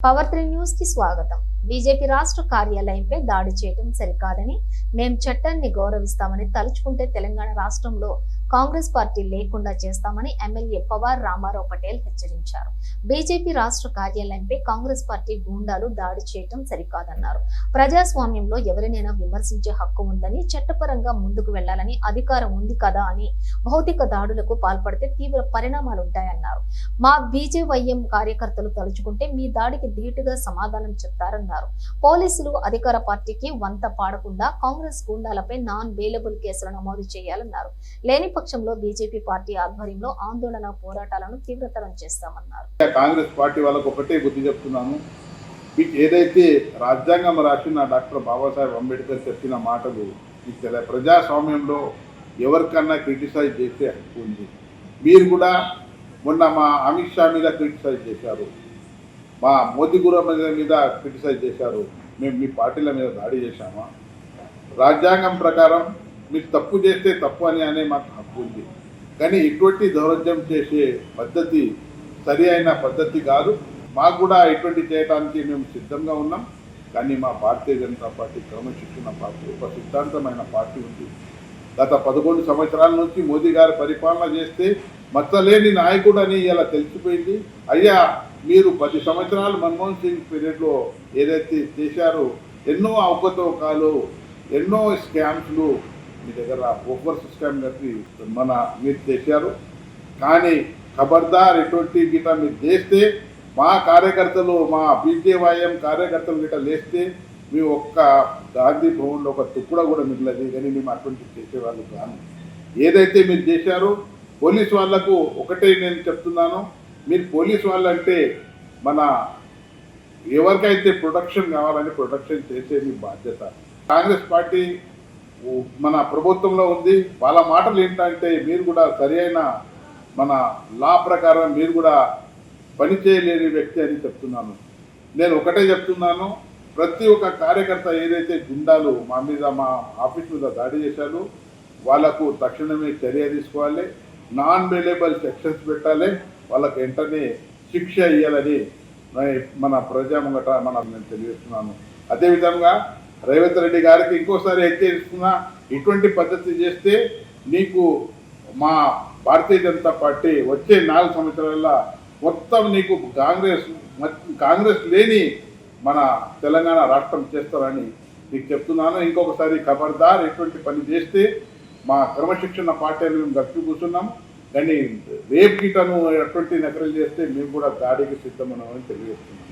Power three న్యూస్కి స్వాగతం. BJP రాష్ట్ర కార్యాలయంపై దాడి చేయడం సరికాదని మేం చట్టాన్ని గౌరవిస్తామని తలుచుకుంటే తెలంగాణ రాష్ట్రంలో కాంగ్రెస్ పార్టీ లేకుండా చేస్తామని ఎమ్మెల్యే పవార్ రామారావు పటేల్ హెచ్చరించారు. బీజేపీ రాష్ట్ర కార్యాలయంపై కాంగ్రెస్ పార్టీ గూండాలు దాడి చేయడం సరికాదన్నారు. ప్రజాస్వామ్యంలో ఎవరినైనా విమర్శించే హక్కు ఉందని చట్టపరంగా ముందుకు వెళ్ళాలని అధికారం ఉంది కదా అని భౌతిక దాడులకు పాల్పడితే తీవ్ర పరిణామాలుంటాయన్నారు. మా బీజేవైఎం కార్యకర్తలు తలుచుకుంటే మీ దాడికి ధీటుగా సమాధానం చెప్తారన్నారు. పోలీసులు అధికార పార్టీకి వంత పాడకుండా కాంగ్రెస్ గూండాలపై నాన్ వేలబుల్ కేసులు నమోదు చేయాలన్నారు. లేని పక్షంలో బీజేపీ పార్టీ ఆధ్వర్యంలో ఆందోళన పోరాటాలను తీవ్రతరం చేస్తామన్నారు. కాంగ్రెస్ పార్టీ వాళ్ళకు ఒకటే బుద్ధి చెప్తున్నాను. మీకు ఏదైతే రాజ్యాంగం రాసిన డాక్టర్ బాబాసాహెబ్ అంబేద్కర్ చెప్పిన మాటలు మీకు తెలియ ప్రజాస్వామ్యంలో ఎవరికన్నా క్రిటిసైజ్ చేసే హక్కు ఉంది. మీరు కూడా మొన్న మా అమిత్ షా మీద క్రిటిసైజ్ చేశారు. మా మోదీ గుర మీద క్రిటిసైజ్ చేశారు. మేము మీ పార్టీల మీద దాడి చేశామా? రాజ్యాంగం ప్రకారం మీరు తప్పు చేస్తే తప్పు అని అనే మాకు ఉంది. కానీ ఇటువంటి దౌర్జం చేసే పద్ధతి సరి అయిన పద్ధతి కాదు. మాకు కూడా ఇటువంటి చేయడానికి మేము సిద్ధంగా ఉన్నాం. కానీ మా భారతీయ జనతా పార్టీ క్రమశిక్షణ పార్టీ ఒక సిద్ధాంతమైన పార్టీ ఉంది. గత పదకొండు సంవత్సరాల నుంచి మోదీ గారు పరిపాలన చేస్తే మచ్చలేని నాయకుడు అని ఇలా తెలిసిపోయింది. అయ్యా మీరు పది సంవత్సరాలు మన్మోహన్ సింగ్ పీరియడ్లో ఏదైతే చేశారో ఎన్నో అవకతవకాలు ఎన్నో స్కామ్స్లు మీ దగ్గర ఓవర్స్ సిస్టమ్ కట్టి మన మీరు చేశారు కానీ ఖబర్దార్ ఎటువంటి గిట మీరు చేస్తే మా కార్యకర్తలు మా బీజేవైఎం కార్యకర్తలు గిట లేస్తే మీ ఒక్క గాంధీ భవన్లో ఒక తుక్కుడ కూడా మిగిలదు. కానీ మేము అటువంటి చేసేవాళ్ళు కాను ఏదైతే మీరు చేశారో పోలీస్ వాళ్ళకు ఒకటే నేను చెప్తున్నాను. మీరు పోలీస్ వాళ్ళంటే మన ఎవరికైతే ప్రొడక్షన్ కావాలని ప్రొడక్షన్ చేసే మీ బాధ్యత. కాంగ్రెస్ పార్టీ మన ప్రభుత్వంలో ఉంది. వాళ్ళ మాటలు ఏంటంటే మీరు కూడా సరి అయిన మన లా ప్రకారం మీరు కూడా పని చేయలేని వ్యక్తి అని చెప్తున్నాను. నేను ఒకటే చెప్తున్నాను. ప్రతి ఒక్క కార్యకర్త ఏదైతే గుండాలు మా మీద మా ఆఫీస్ మీద దాడి చేశారు వాళ్ళకు తక్షణమే చర్య తీసుకోవాలి. నాన్ బెయిలబుల్ సెక్షన్స్ పెట్టాలి. వాళ్ళకి వెంటనే శిక్ష ఇవ్వాలని మన ప్రజా ముంగట మనం నేను తెలియజేస్తున్నాను. అదేవిధంగా రేవంత్ రెడ్డి గారికి ఇంకోసారి హెచ్చరిస్తున్నా ఇటువంటి పద్ధతి చేస్తే నీకు మా భారతీయ జనతా పార్టీ వచ్చే నాలుగు సంవత్సరాల మొత్తం నీకు కాంగ్రెస్ కాంగ్రెస్ లేని మన తెలంగాణ రాష్ట్రం చేస్తారని నీకు చెప్తున్నాను. ఇంకొకసారి ఖబర్దార్ ఎటువంటి పని చేస్తే మా క్రమశిక్షణ పార్టీ మేము గట్టి కూర్చున్నాం. కానీ రేపు గిటను అటువంటి నకలు చేస్తే మేము కూడా దాడికి సిద్ధమని తెలియజేస్తున్నాం.